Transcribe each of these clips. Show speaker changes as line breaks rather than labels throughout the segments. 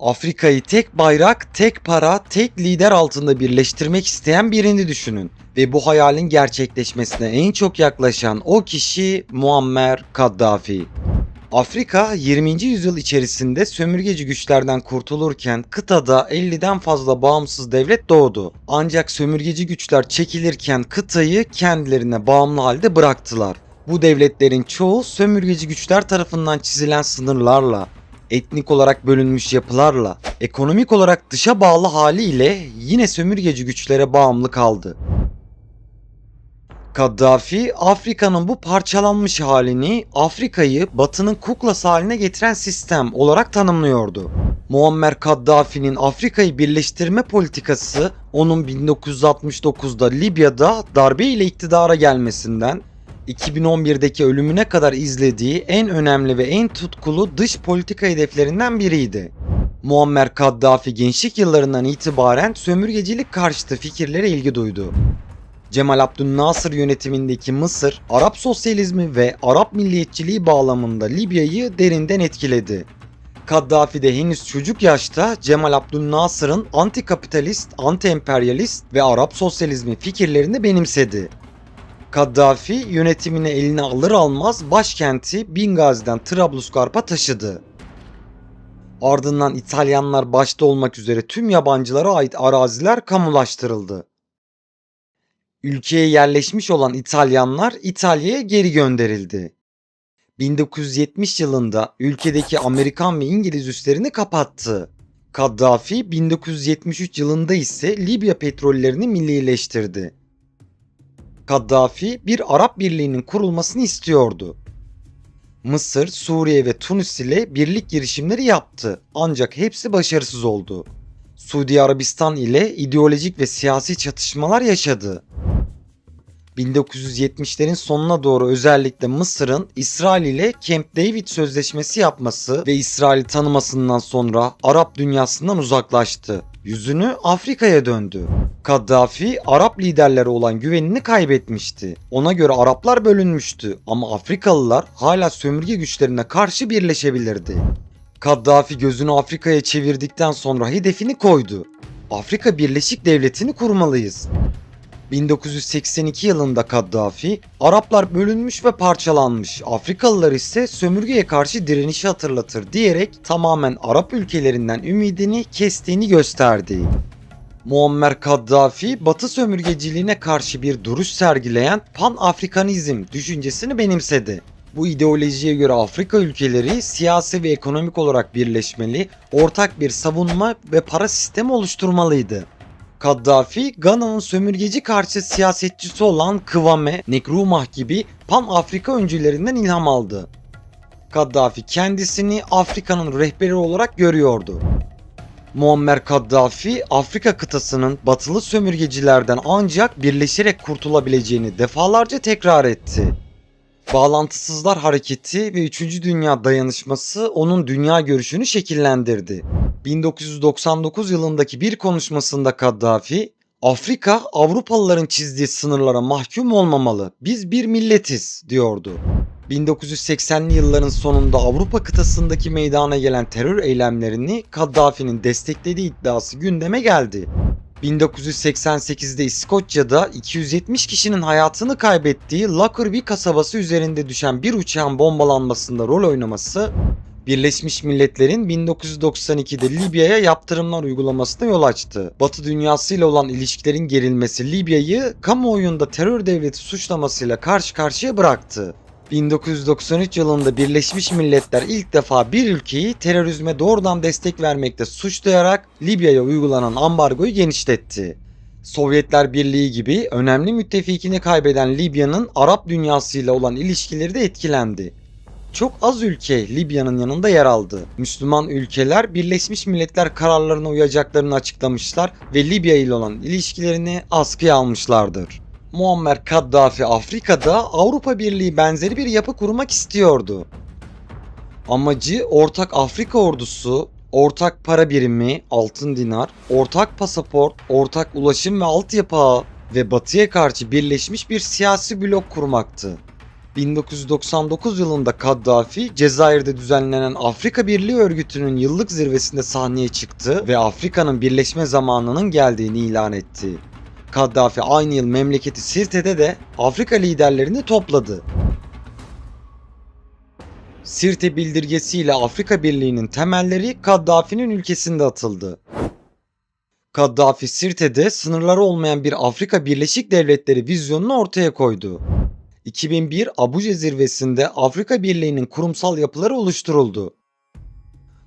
Afrika'yı tek bayrak, tek para, tek lider altında birleştirmek isteyen birini düşünün. Ve bu hayalin gerçekleşmesine en çok yaklaşan o kişi Muammer Kaddafi. Afrika 20. yüzyıl içerisinde sömürgeci güçlerden kurtulurken kıtada 50'den fazla bağımsız devlet doğdu. Ancak sömürgeci güçler çekilirken kıtayı kendilerine bağımlı halde bıraktılar. Bu devletlerin çoğu sömürgeci güçler tarafından çizilen sınırlarla, etnik olarak bölünmüş yapılarla, ekonomik olarak dışa bağlı haliyle yine sömürgeci güçlere bağımlı kaldı. Kaddafi Afrika'nın bu parçalanmış halini Afrika'yı Batı'nın kuklası haline getiren sistem olarak tanımlıyordu. Muammer Kaddafi'nin Afrika'yı birleştirme politikası onun 1969'da Libya'da darbe ile iktidara gelmesinden 2011'deki ölümüne kadar izlediği en önemli ve en tutkulu dış politika hedeflerinden biriydi. Muammer Kaddafi gençlik yıllarından itibaren sömürgecilik karşıtı fikirlere ilgi duydu. Cemal Abdülnasır yönetimindeki Mısır, Arap sosyalizmi ve Arap milliyetçiliği bağlamında Libya'yı derinden etkiledi. Kaddafi de henüz çocuk yaşta Cemal Abdülnasır'ın anti-kapitalist, anti-emperyalist ve Arap sosyalizmi fikirlerini benimsedi. Kaddafi yönetimini eline alır almaz başkenti Bingazi'den Trablusgarp'a taşıdı. Ardından İtalyanlar başta olmak üzere tüm yabancılara ait araziler kamulaştırıldı. Ülkeye yerleşmiş olan İtalyanlar İtalya'ya geri gönderildi. 1970 yılında ülkedeki Amerikan ve İngiliz üslerini kapattı. Kaddafi 1973 yılında ise Libya petrollerini millileştirdi. Kaddafi bir Arap Birliği'nin kurulmasını istiyordu. Mısır, Suriye ve Tunus ile birlik girişimleri yaptı ancak hepsi başarısız oldu. Suudi Arabistan ile ideolojik ve siyasi çatışmalar yaşadı. 1970'lerin sonuna doğru özellikle Mısır'ın İsrail ile Camp David sözleşmesi yapması ve İsrail'i tanımasından sonra Arap dünyasından uzaklaştı. Yüzünü Afrika'ya döndü. Kaddafi Arap liderlere olan güvenini kaybetmişti. Ona göre Araplar bölünmüştü ama Afrikalılar hala sömürge güçlerine karşı birleşebilirdi. Kaddafi gözünü Afrika'ya çevirdikten sonra hedefini koydu. Afrika Birleşik Devleti'ni kurmalıyız. 1982 yılında Kaddafi, Araplar bölünmüş ve parçalanmış, Afrikalılar ise sömürgeye karşı direnişi hatırlatır diyerek tamamen Arap ülkelerinden ümidini kestiğini gösterdi. Muammer Kaddafi, Batı sömürgeciliğine karşı bir duruş sergileyen Pan-Afrikanizm düşüncesini benimsedi. Bu ideolojiye göre Afrika ülkeleri siyasi ve ekonomik olarak birleşmeli, ortak bir savunma ve para sistemi oluşturmalıydı. Kaddafi, Gana'nın sömürgeci karşı siyasetçisi olan Kıvame, Nkrumah gibi Pan-Afrika öncülerinden ilham aldı. Kaddafi kendisini Afrika'nın rehberi olarak görüyordu. Muammer Kaddafi, Afrika kıtasının batılı sömürgecilerden ancak birleşerek kurtulabileceğini defalarca tekrar etti. Bağlantısızlar hareketi ve 3. Dünya dayanışması onun dünya görüşünü şekillendirdi. 1999 yılındaki bir konuşmasında Kaddafi, Afrika Avrupalıların çizdiği sınırlara mahkum olmamalı. Biz bir milletiz diyordu. 1980'li yılların sonunda Avrupa kıtasındaki meydana gelen terör eylemlerini Kaddafi'nin desteklediği iddiası gündeme geldi. 1988'de İskoçya'da 270 kişinin hayatını kaybettiği Lockerbie kasabası üzerinde düşen bir uçağın bombalanmasında rol oynaması Birleşmiş Milletler'in 1992'de Libya'ya yaptırımlar uygulamasına yol açtı. Batı dünyasıyla olan ilişkilerin gerilmesi Libya'yı kamuoyunda terör devleti suçlamasıyla karşı karşıya bıraktı. 1993 yılında Birleşmiş Milletler ilk defa bir ülkeyi terörizme doğrudan destek vermekte suçlayarak Libya'ya uygulanan ambargoyu genişletti. Sovyetler Birliği gibi önemli müttefikini kaybeden Libya'nın Arap dünyasıyla olan ilişkileri de etkilendi. Çok az ülke Libya'nın yanında yer aldı. Müslüman ülkeler Birleşmiş Milletler kararlarına uyacaklarını açıklamışlar ve Libya ile olan ilişkilerini askıya almışlardır. Muammer Kaddafi Afrika'da Avrupa Birliği benzeri bir yapı kurmak istiyordu. Amacı ortak Afrika ordusu, ortak para birimi, altın dinar, ortak pasaport, ortak ulaşım ve altyapı ağı ve batıya karşı birleşmiş bir siyasi blok kurmaktı. 1999 yılında Kaddafi, Cezayir'de düzenlenen Afrika Birliği örgütünün yıllık zirvesinde sahneye çıktı ve Afrika'nın birleşme zamanının geldiğini ilan etti. Kaddafi aynı yıl memleketi Sirte'de de Afrika liderlerini topladı. Sirte bildirgesiyle Afrika Birliği'nin temelleri Kaddafi'nin ülkesinde atıldı. Kaddafi Sirte'de sınırları olmayan bir Afrika Birleşik Devletleri vizyonunu ortaya koydu. 2001 Abuja zirvesinde Afrika Birliği'nin kurumsal yapıları oluşturuldu.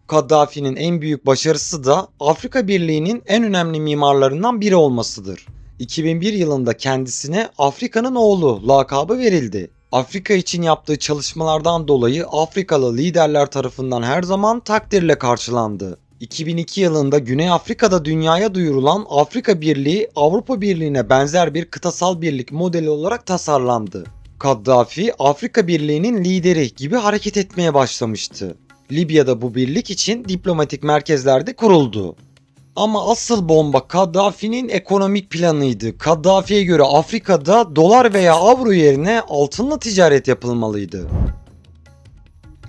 Kaddafi'nin en büyük başarısı da Afrika Birliği'nin en önemli mimarlarından biri olmasıdır. 2001 yılında kendisine Afrika'nın oğlu lakabı verildi. Afrika için yaptığı çalışmalardan dolayı Afrikalı liderler tarafından her zaman takdirle karşılandı. 2002 yılında Güney Afrika'da dünyaya duyurulan Afrika Birliği, Avrupa Birliği'ne benzer bir kıtasal birlik modeli olarak tasarlandı. Kaddafi, Afrika Birliği'nin lideri gibi hareket etmeye başlamıştı. Libya'da bu birlik için diplomatik merkezlerde kuruldu. Ama asıl bomba Kaddafi'nin ekonomik planıydı. Kaddafi'ye göre Afrika'da dolar veya avro yerine altınla ticaret yapılmalıydı.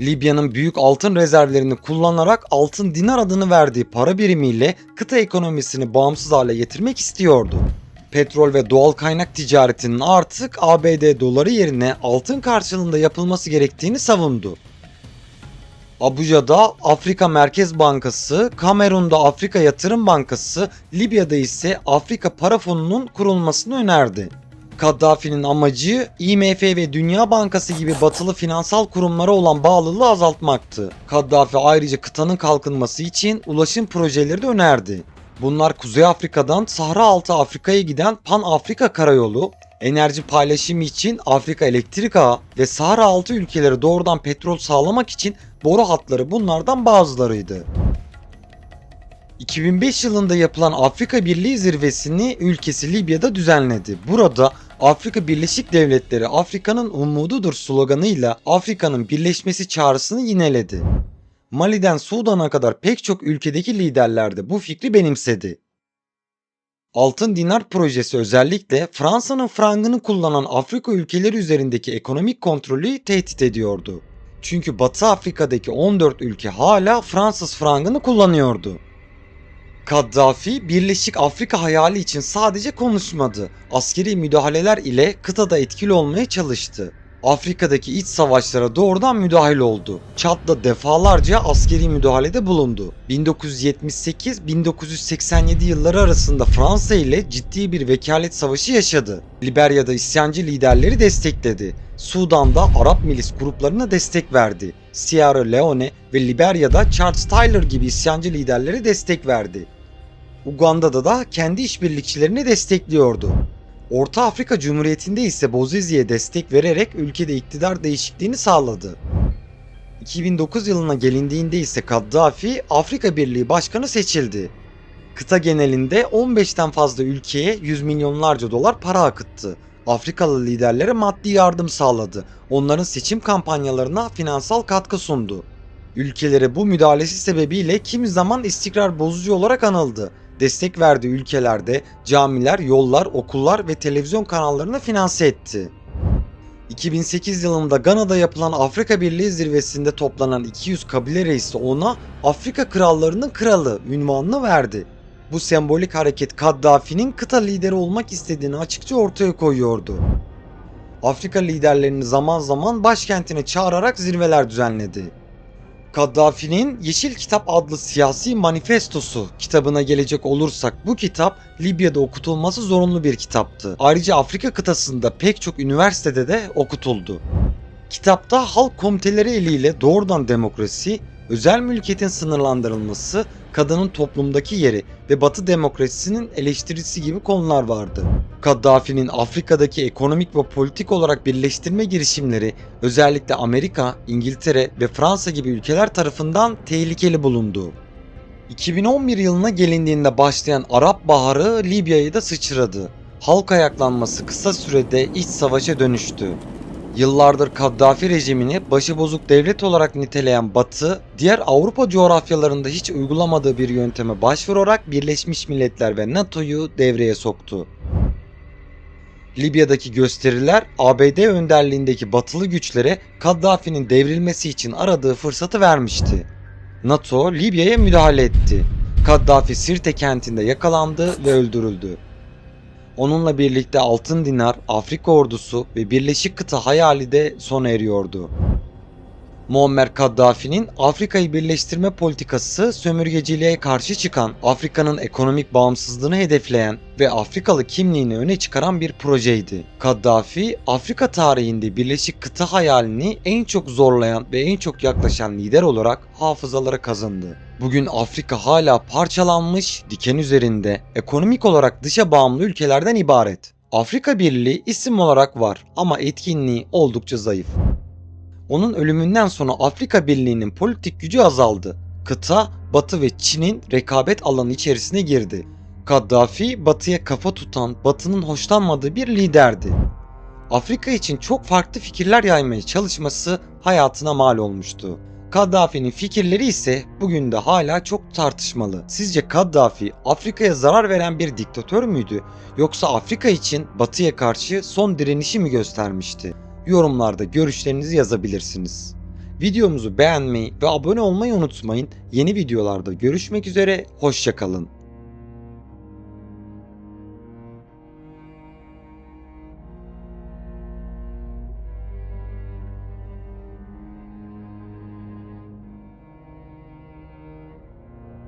Libya'nın büyük altın rezervlerini kullanarak altın dinar adını verdiği para birimiyle kıta ekonomisini bağımsız hale getirmek istiyordu. Petrol ve doğal kaynak ticaretinin artık ABD doları yerine altın karşılığında yapılması gerektiğini savundu. Abuja'da Afrika Merkez Bankası, Kamerun'da Afrika Yatırım Bankası, Libya'da ise Afrika Para Fonu'nun kurulmasını önerdi. Kaddafi'nin amacı IMF ve Dünya Bankası gibi batılı finansal kurumlara olan bağlılığı azaltmaktı. Kaddafi ayrıca kıtanın kalkınması için ulaşım projeleri de önerdi. Bunlar Kuzey Afrika'dan Sahra Altı Afrika'ya giden Pan Afrika Karayolu, enerji paylaşımı için Afrika Elektrik Ağı ve Sahra Altı ülkeleri doğrudan petrol sağlamak için boru hatları bunlardan bazılarıydı. 2005 yılında yapılan Afrika Birliği zirvesini ülkesi Libya'da düzenledi. Burada Afrika Birleşik Devletleri Afrika'nın umududur sloganıyla Afrika'nın birleşmesi çağrısını yineledi. Mali'den Sudan'a kadar pek çok ülkedeki liderler de bu fikri benimsedi. Altın Dinar projesi özellikle Fransa'nın frangını kullanan Afrika ülkeleri üzerindeki ekonomik kontrolü tehdit ediyordu. Çünkü Batı Afrika'daki 14 ülke hala Fransız frangını kullanıyordu. Kaddafi Birleşik Afrika hayali için sadece konuşmadı. Askeri müdahaleler ile kıtada etkili olmaya çalıştı. Afrika'daki iç savaşlara doğrudan müdahil oldu. Çad'da defalarca askeri müdahalede bulundu. 1978-1987 yılları arasında Fransa ile ciddi bir vekalet savaşı yaşadı. Liberya'da isyancı liderleri destekledi. Sudan'da Arap milis gruplarına destek verdi. Sierra Leone ve Liberya'da Charles Taylor gibi isyancı liderleri destek verdi. Uganda'da da kendi işbirlikçilerini destekliyordu. Orta Afrika Cumhuriyeti'nde ise Bozizi'ye destek vererek ülkede iktidar değişikliğini sağladı. 2009 yılına gelindiğinde ise Kaddafi Afrika Birliği Başkanı seçildi. Kıta genelinde 15'ten fazla ülkeye yüz milyonlarca dolar para akıttı. Afrikalı liderlere maddi yardım sağladı. Onların seçim kampanyalarına finansal katkı sundu. Ülkelere bu müdahalesi sebebiyle kimi zaman istikrar bozucu olarak anıldı destek verdiği ülkelerde camiler, yollar, okullar ve televizyon kanallarını finanse etti. 2008 yılında Gana'da yapılan Afrika Birliği zirvesinde toplanan 200 kabile reisi ona Afrika krallarının kralı ünvanını verdi. Bu sembolik hareket Kaddafi'nin kıta lideri olmak istediğini açıkça ortaya koyuyordu. Afrika liderlerini zaman zaman başkentine çağırarak zirveler düzenledi. Kaddafi'nin Yeşil Kitap adlı siyasi manifestosu kitabına gelecek olursak bu kitap Libya'da okutulması zorunlu bir kitaptı. Ayrıca Afrika kıtasında pek çok üniversitede de okutuldu. Kitapta halk komiteleri eliyle doğrudan demokrasi, özel mülkiyetin sınırlandırılması, kadının toplumdaki yeri ve batı demokrasisinin eleştirisi gibi konular vardı. Kaddafi'nin Afrika'daki ekonomik ve politik olarak birleştirme girişimleri özellikle Amerika, İngiltere ve Fransa gibi ülkeler tarafından tehlikeli bulundu. 2011 yılına gelindiğinde başlayan Arap Baharı Libya'yı da sıçradı. Halk ayaklanması kısa sürede iç savaşa dönüştü. Yıllardır Kaddafi rejimini başıbozuk devlet olarak niteleyen Batı, diğer Avrupa coğrafyalarında hiç uygulamadığı bir yönteme başvurarak Birleşmiş Milletler ve NATO'yu devreye soktu. Libya'daki gösteriler ABD önderliğindeki batılı güçlere Kaddafi'nin devrilmesi için aradığı fırsatı vermişti. NATO Libya'ya müdahale etti. Kaddafi Sirte kentinde yakalandı ve öldürüldü. Onunla birlikte Altın Dinar, Afrika ordusu ve Birleşik Kıta hayali de sona eriyordu. Muammer Kaddafi'nin Afrika'yı birleştirme politikası sömürgeciliğe karşı çıkan, Afrika'nın ekonomik bağımsızlığını hedefleyen ve Afrikalı kimliğini öne çıkaran bir projeydi. Kaddafi, Afrika tarihinde Birleşik Kıta hayalini en çok zorlayan ve en çok yaklaşan lider olarak hafızalara kazındı. Bugün Afrika hala parçalanmış, diken üzerinde, ekonomik olarak dışa bağımlı ülkelerden ibaret. Afrika Birliği isim olarak var ama etkinliği oldukça zayıf. Onun ölümünden sonra Afrika Birliği'nin politik gücü azaldı. Kıta, Batı ve Çin'in rekabet alanı içerisine girdi. Kaddafi, Batı'ya kafa tutan, Batı'nın hoşlanmadığı bir liderdi. Afrika için çok farklı fikirler yaymaya çalışması hayatına mal olmuştu. Kaddafi'nin fikirleri ise bugün de hala çok tartışmalı. Sizce Kaddafi Afrika'ya zarar veren bir diktatör müydü yoksa Afrika için Batı'ya karşı son direnişi mi göstermişti? Yorumlarda görüşlerinizi yazabilirsiniz. Videomuzu beğenmeyi ve abone olmayı unutmayın. Yeni videolarda görüşmek üzere, hoşçakalın.